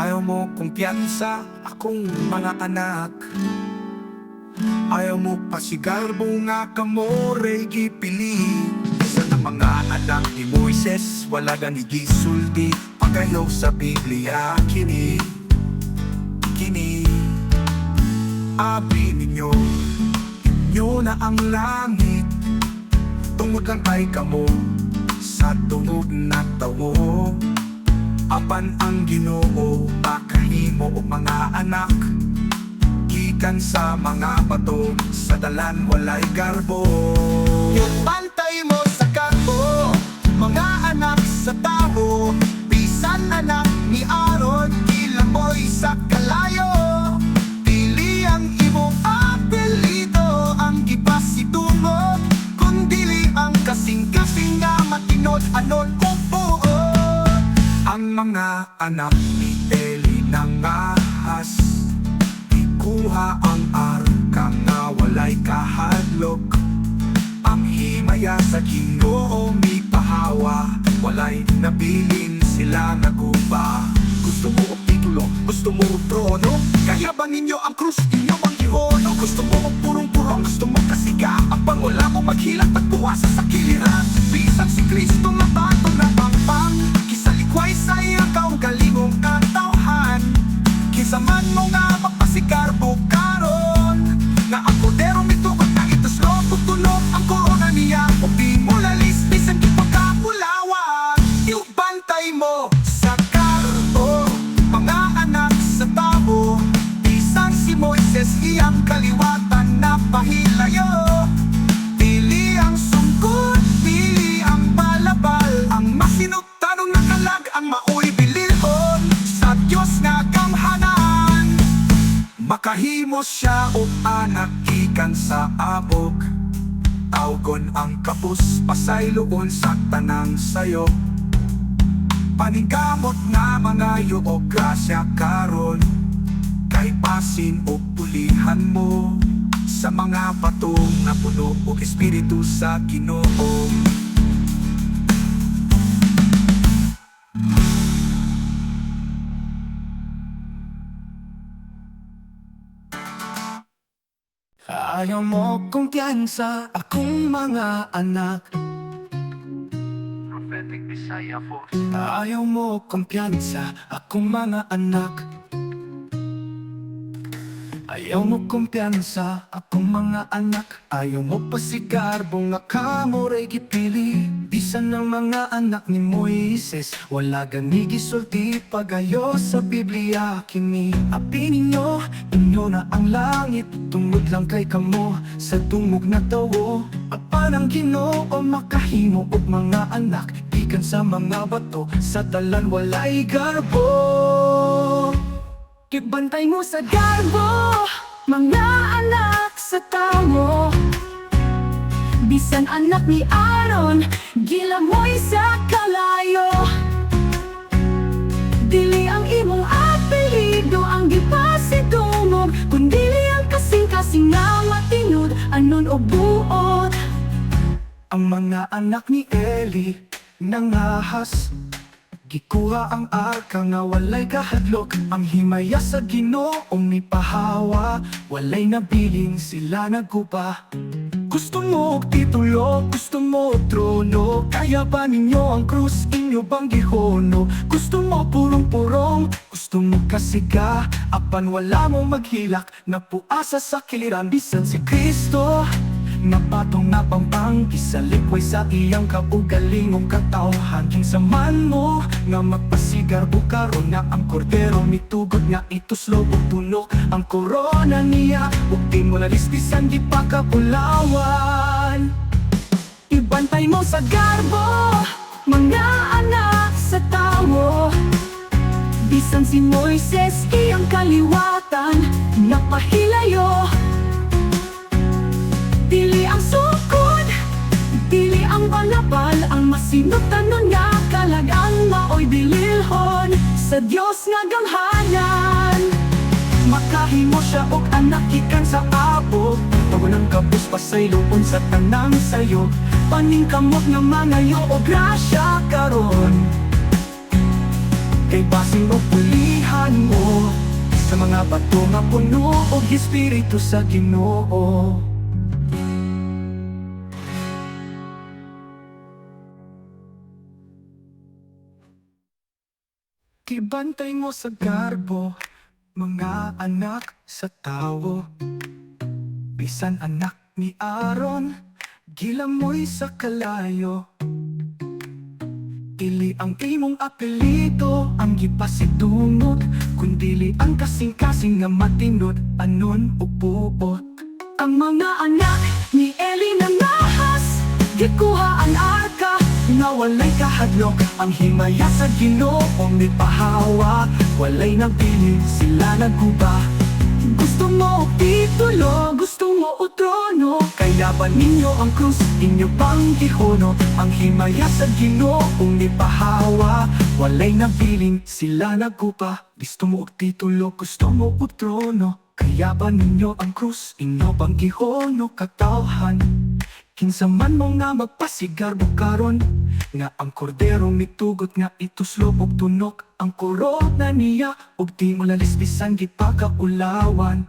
Ayaw mo kumpiyansa akong mga anak. Ayaw mo pasigarbo nga kamore gipili Isa ng mga anak ni Moises Wala gani gisulti Pagayaw sa Biblia Kini Kini. Abi ninyo Inyo na ang langit. Tungod lang kay kamo Sa tungod na tawo Apan ang ginoo Pakahimo o mga anak. Gikan sa mga bato Sa dalan walay garbo. Pantay mo sa karbo Mga anak sa tao Bisan anak ni Aaron Kilamoy sa Mga anak ni Eli nang ahas Ikuha ang arka nga walay kahadlok. Ang himaya sa ginoo mi pahawa. Walay nabilin sila naguba Gusto mo og titulo, gusto mo og trono. Kaya ba ninyo ang krus, inyo ang gihono. Gusto mo og purong-purong, gusto mo kasiga Makahimo siya o anak ikan sa abog Tawgon ang kapus pasayloon sa tanang sayo. Panigamot nga mga yo o grasya karon. Kay pasin o pulihan mo Sa mga patong na puno o espiritu sa ginoo Ayaw mo kumpiyansa akong mga anak. Prophetic Bisaya Ayaw mo kumpiyansa akong mga anak Ayaw mo kumpiyansa akong mga anak. Ayaw mo pasigarbo nga kamoray gipili Bisan ng mga anak ni Moises. Wala gani gisulti pagayo sa Biblia. Kini api ninyo, inyo na ang langit. Tungod lang kay kamo sa tungog na tawo. Apan ang ginoo makahimo og mga anak. Ikan sa mga bato sa talan walay garbo Kibantay mo sa garbo Mga anak sa tao Bisan anak ni Aaron Gilamoy sa kalayo. Dili ang imong apelido Ang gipasidungog Kundili ang kasing-kasing nga matinod Anon o buot. Ang mga anak ni Eli nangahas Gikuha ang arka nga walay kahadlok. Ang himaya sa ginoong ni pahawa. Walay nabiling sila naguba Gusto mo og titulo, gusto mo trono. Kaya ba ninyo ang krus, inyo bang gihono? Gusto mo purong-purong, gusto mo kasiga? Apan wala mo maghilak, napuasa sa kiliran Bisan si Kristo Napatong na pampang Kisalikway sa iyang kaugalingong katawhan Kinsa man mo Nga magpasigar karon nga ang kordero Mitugod nga ituslo ug tunok Ang korona niya. Di mo nalisbisan di pa kapulawan Ibantay mo sa garbo Mga anak sa tao Bisan si Moises iyang kaliwatan Sa Dios nga gamhanan Makahimo siya og anak ikan sa abo. Tawa ng kapus pasayloon sa tanang sayo. Paningkamot nga mga yo o grasya karon. Kay basing o pulihan nga bato nga puno og espiritu sa Ginoo Kibantay mo sa garbo Mga anak sa tao Bisan anak ni Aaron Gilamoy sa kalayo. Dili ang imong apelyido Ang gipasidungot Kundili ang kasing-kasing nga matinod Anon o buot Ang mga anak ni Eli na nahas Gikuha ang arka Nga walay kahadlok Ang himaya sa ginoong ni pahawa. Walay nabili sila nagguba Gusto mo titulo, gusto mo o trono? Kaya ba ninyo ang krus, inyo pang ihono? Ang himaya sa ginoong ni pahawa. Walay nabiling sila nagguba Gusto mo titulo, gusto mo og trono? Kaya ba ninyo ang krus, inyo pang ihono? Katawhan, kinsa man mo nga magpasigar bukaron. Nga ang kordero mitugot nga ituslop og tunok. Ang korona niya og di mo lalisbisan gipakaulawan